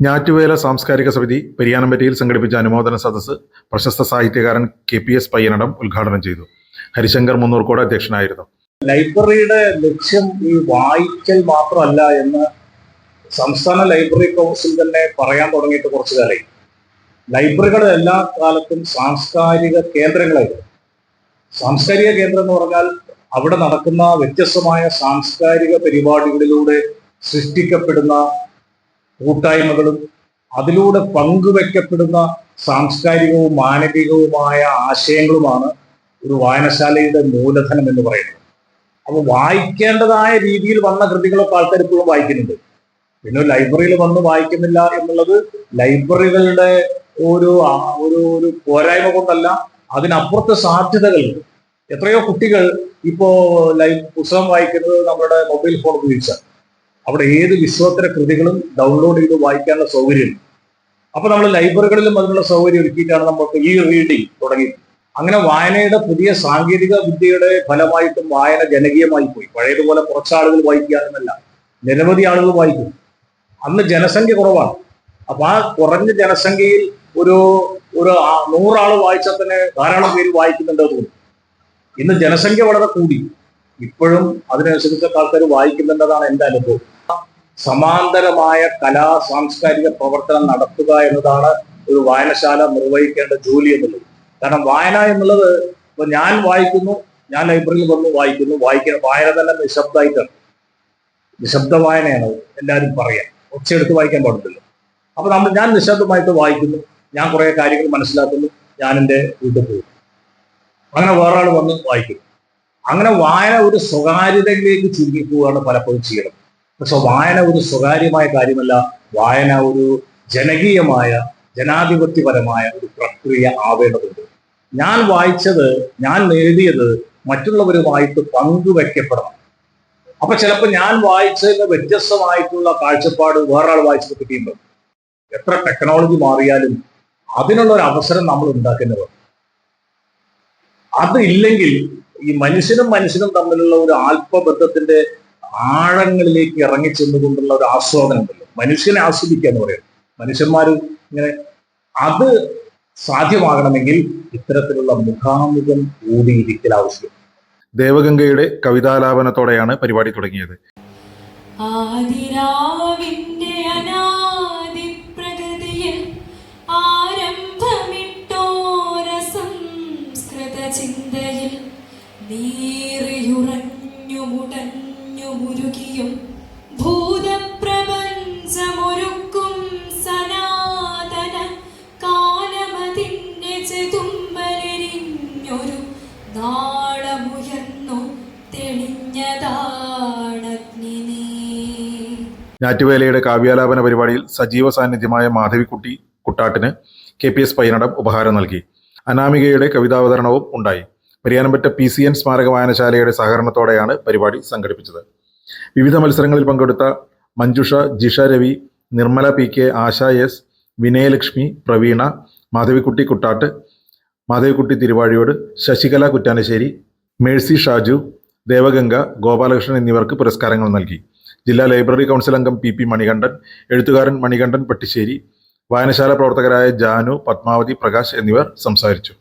ഞാറ്റുവേല സാംസ്കാരിക സമിതി പെരിയാനമ്പറ്റയിൽ സംഘടിപ്പിച്ച അനുമോദന സദസ്സ് പ്രശസ്ത സാഹിത്യകാരൻ കെ പി എസ് പയ്യനടം ഉദ്ഘാടനം ചെയ്തു. ഹരിശങ്കർ മുന്നൂർക്കോട് അധ്യക്ഷനായിരുന്നു. ലൈബ്രറിയുടെ ലക്ഷ്യം ഈ വായിക്കൽ മാത്രമല്ല എന്ന് സംസ്ഥാന ലൈബ്രറി കൗൺസിൽ തന്നെ പറയാൻ തുടങ്ങിയിട്ട് കുറച്ചു കാലമായി. ലൈബ്രറികൾ എല്ലാ കാലത്തും സാംസ്കാരിക കേന്ദ്രങ്ങളായിരുന്നു. സാംസ്കാരിക കേന്ദ്രം എന്ന് പറഞ്ഞാൽ അവിടെ നടക്കുന്ന വ്യത്യസ്തമായ സാംസ്കാരിക പരിപാടികളിലൂടെ സൃഷ്ടിക്കപ്പെടുന്ന കൂട്ടായ്മകളും അതിലൂടെ പങ്കുവെക്കപ്പെടുന്ന സാംസ്കാരികവും മാനവികവുമായ ആശയങ്ങളുമാണ് ഒരു വായനശാലയുടെ മൂലധനം എന്ന് പറയുന്നത്. അപ്പൊ വായിക്കേണ്ടതായ രീതിയിൽ വന്ന കൃതികളൊക്കെ ആൾക്കാർ ഇപ്പോഴും വായിക്കുന്നുണ്ട്. പിന്നെ ലൈബ്രറിയിൽ വന്ന് വായിക്കുന്നില്ല എന്നുള്ളത് ലൈബ്രറികളുടെ ഒരു ഒരു ഒരു പോരായ്മ കൊണ്ടല്ല അതിനപ്പുറത്തെ സാധ്യതകൾ. എത്രയോ കുട്ടികൾ ഇപ്പോ ലൈ പുസ്തകം വായിക്കുന്നത് നമ്മുടെ മൊബൈൽ ഫോൺ ഉപയോഗിച്ചാണ്. അവിടെ ഏത് വിശ്വോത്തര കൃതികളും ഡൗൺലോഡ് ചെയ്ത് വായിക്കാനുള്ള സൗകര്യം. അപ്പൊ നമ്മൾ ലൈബ്രറികളിലും അതിനുള്ള സൗകര്യം ഒരുക്കിയിട്ടാണ് നമ്മൾക്ക് ഈ റീഡിങ് തുടങ്ങി അങ്ങനെ വായനയുടെ പുതിയ സാങ്കേതിക വിദ്യയുടെ ഫലമായിട്ടും വായന ജനകീയമായി പോയി. പഴയതുപോലെ കുറച്ചാളുകൾ ആളുകൾ നിരവധി ആളുകൾ വായിക്കും. അന്ന് ജനസംഖ്യ കുറവാണ്. അപ്പൊ ആ കുറഞ്ഞ ജനസംഖ്യയിൽ ഒരു ഒരു നൂറാൾ വായിച്ചാൽ തന്നെ ധാരാളം പേര് വായിക്കുന്നുണ്ട് തോന്നുന്നു. ഇന്ന് ജനസംഖ്യ വളരെ കൂടി. ഇപ്പോഴും അതിനനുസരിച്ചൊക്കെ ആൾക്കാർ വായിക്കുന്നുണ്ടെന്നാണ് എന്റെ അനുഭവം. സമാന്തരമായ കലാ സാംസ്കാരിക പ്രവർത്തനം നടത്തുക എന്നതാണ് ഒരു വായനശാല നിർവഹിക്കേണ്ട ജോലി എന്നുള്ളത്. കാരണം വായന എന്നുള്ളത് ഇപ്പൊ ഞാൻ വായിക്കുന്നു ഞാൻ ലൈബ്രറിയിൽ വന്ന് വായിക്കുന്നു വായിക്കുന്ന വായന തന്നെ നിശബ്ദമായിട്ടാണ് നിശബ്ദ വായനയാണ് എല്ലാവരും പറയാം. ഒച്ചയെടുത്ത് വായിക്കാൻ പാടില്ല അപ്പൊ നമ്മൾ ഞാൻ നിശബ്ദമായിട്ട് വായിക്കുന്നു ഞാൻ കുറെ കാര്യങ്ങൾ മനസ്സിലാക്കുന്നു ഞാൻ എന്റെ വീട്ടിൽ പോകും അങ്ങനെ വേറെ ആൾ വന്ന് വായിക്കുന്നു. അങ്ങനെ വായന ഒരു സ്വകാര്യതയിലേക്ക് ചുരുങ്ങിപ്പോവുകയാണ് പലപ്പോഴും ചെയ്യണം പക്ഷെ വായന ഒരു സ്വകാര്യമായ കാര്യമല്ല. വായന ഒരു ജനകീയമായ ജനാധിപത്യപരമായ ഒരു പ്രക്രിയ ആവേണ്ടതുണ്ട്. ഞാൻ വായിച്ചത് ഞാൻ നേടിയത് മറ്റുള്ളവരുമായിട്ട് പങ്കുവെക്കപ്പെടണം. അപ്പൊ ചിലപ്പോൾ ഞാൻ വായിച്ചതിന് വ്യത്യസ്തമായിട്ടുള്ള കാഴ്ചപ്പാട് വേറൊരാൾ വായിച്ചത് കിട്ടിയിട്ടുണ്ടാവും എത്ര ടെക്നോളജി മാറിയാലും അതിനുള്ള ഒരു അവസരം നമ്മൾ ഉണ്ടാക്കുന്നത് അത് ഇല്ലെങ്കിൽ ഈ മനുഷ്യനും മനുഷ്യനും തമ്മിലുള്ള ഒരു ആത്മബന്ധത്തിന്റെ ആഴങ്ങളിലേക്ക് ഇറങ്ങി ചെന്നുകൊണ്ടുള്ള ഒരു ആസ്വാദനം ഉണ്ടല്ലോ. മനുഷ്യനെ ആസ്വദിക്കുക എന്ന് പറയുന്നത്. മനുഷ്യന്മാർ ഇങ്ങനെ അത് സാധ്യമാകണമെങ്കിൽ ഇത്തരത്തിലുള്ള മുഖാമുഖം കൂടിയിരിക്കൽ ആവശ്യം. ദേവഗംഗയുടെ കവിതാലാപനത്തോടെയാണ് പരിപാടി തുടങ്ങിയത്. ആദിരാവിന്റെ ചിന്തയിൽ നീറിയുറഞ്ഞു മുരുകിയും ഭൂതപ്രപഞ്ചമൊരുക്കും സനാതന കാലമതിന്റെ ചെതുമ്പലെരിഞ്ഞൊരു നാളമുയർന്നു തെളിഞ്ഞതാണഗ്നി ഞാറ്റുവേലയുടെ കാവ്യാലാപന പരിപാടിയിൽ സജീവ സാന്നിധ്യമായ മാധവിക്കുട്ടി കുട്ടാട്ടിന് കെ പി എസ് പയ്യനടം ഉപഹാരം നൽകി. അനാമികയുടെ കവിതാവതരണവും ഉണ്ടായി. പരിയാനംപറ്റ പി സി എൻ സ്മാരക വായനശാലയുടെ സഹകരണത്തോടെയാണ് പരിപാടി സംഘടിപ്പിച്ചത്. വിവിധ മത്സരങ്ങളിൽ പങ്കെടുത്ത Manjusha Jisha Ravi Nirmala P K Asha S Vinayalakshmi Praveena Madhavikutty Kuttat Madhavikutty Thiruvazhiyode Sasikala Kuttanassery Mercy Shaju Devaganga Gopalakrishnan എന്നിവർക്ക് പുരസ്കാരങ്ങൾ നൽകി. ജില്ലാ ലൈബ്രറി കൗൺസിൽ അംഗം പി പി മണികണ്ഠൻ എഴുത്തുകാരൻ മണികണ്ഠൻ പട്ടിശ്ശേരി വായനശാല പ്രവർത്തകരായ ജാനു പത്മാവതി പ്രകാശ് എന്നിവർ സംസാരിച്ചു.